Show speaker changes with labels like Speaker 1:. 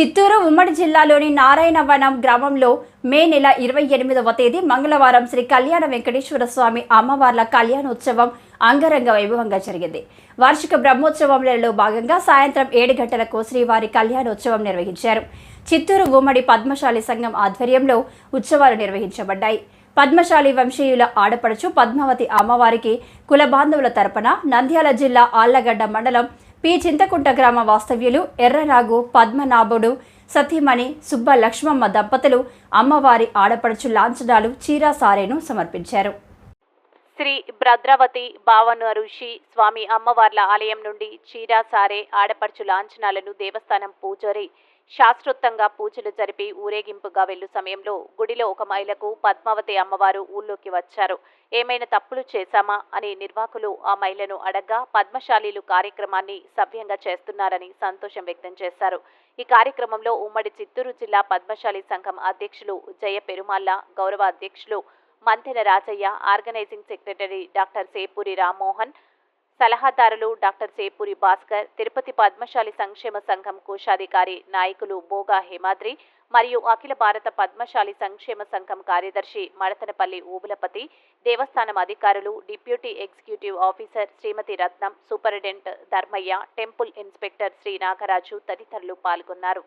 Speaker 1: చిత్తూరు ఉమ్మడి జిల్లాలోని నారాయణవనం గ్రామంలో మే నెల ఇరవై ఎనిమిదవ తేదీ మంగళవారం శ్రీ కళ్యాణ వెంకటేశ్వర స్వామి అమ్మవార్ల కళ్యాణోత్సవం అంగరంగ వైభవంగా జరిగింది. వార్షిక బ్రహ్మోత్సవంలో భాగంగా సాయంత్రం ఏడు గంటలకు శ్రీవారి కళ్యాణోత్సవం నిర్వహించారు. చిత్తూరు ఉమ్మడి పద్మశాలి సంఘం ఆధ్వర్యంలో ఉత్సవాలు నిర్వహించబడ్డాయి. పద్మశాలి వంశీయుల ఆడపడుచు పద్మావతి అమ్మవారికి కుల బాంధవుల తరపున నంద్యాల జిల్లా ఆళ్ళగడ్డ మండలం పి. చింతకుంట గ్రామ వాస్తవ్యులు ఎర్రరాగు పద్మనాభుడు సతీమణి సుబ్బ లక్ష్మమ్మ దంపతులు అమ్మవారి ఆడపడుచు లాంఛనాలు చీరా సారేను సమర్పించారు.
Speaker 2: శ్రీ భద్రావతి భావన ఋషి స్వామి అమ్మవార్ల ఆలయం నుండి చీరాసారే ఆడపడుచు లాంఛనాలను దేవస్థానం పూజారి శాస్త్రోత్తంగా పూజలు జరిపి ఊరేగింపుగా వెళ్ళు సమయంలో గుడిలో ఒక మహిళకు పద్మావతి అమ్మవారు ఊళ్ళోకి వచ్చారు. ఏమైనా తప్పులు చేశామా? అని నిర్వాహకులు ఆ మహిళను అడగ్గా పద్మశాలీలు కార్యక్రమాన్ని సవ్యంగా చేస్తున్నారని సంతోషం వ్యక్తం చేశారు. ఈ కార్యక్రమంలో ఉమ్మడి చిత్తూరు జిల్లా పద్మశాలి సంఘం అధ్యక్షులు జయ పెరుమాళ్ళ గౌరవ అధ్యక్షులు Manthena Rajaiah organizing secretary doctor Sepuri Rammohan సలహాదారులు డాక్టర్ సేపూరి భాస్కర్ తిరుపతి పద్మశాలి సంక్షేమ సంఘం కోశాధికారి నాయకులు బోగా హేమాద్రి మరియు అఖిల భారత పద్మశాలి సంక్షేమ సంఘం కార్యదర్శి మడతనపల్లి ఊబులపతి దేవస్థానం అధికారులు deputy executive officer Shrimati Ratnam superintendent Dharmaiah temple inspector Shri Nagaraju తదితరులు పాల్గొన్నారు.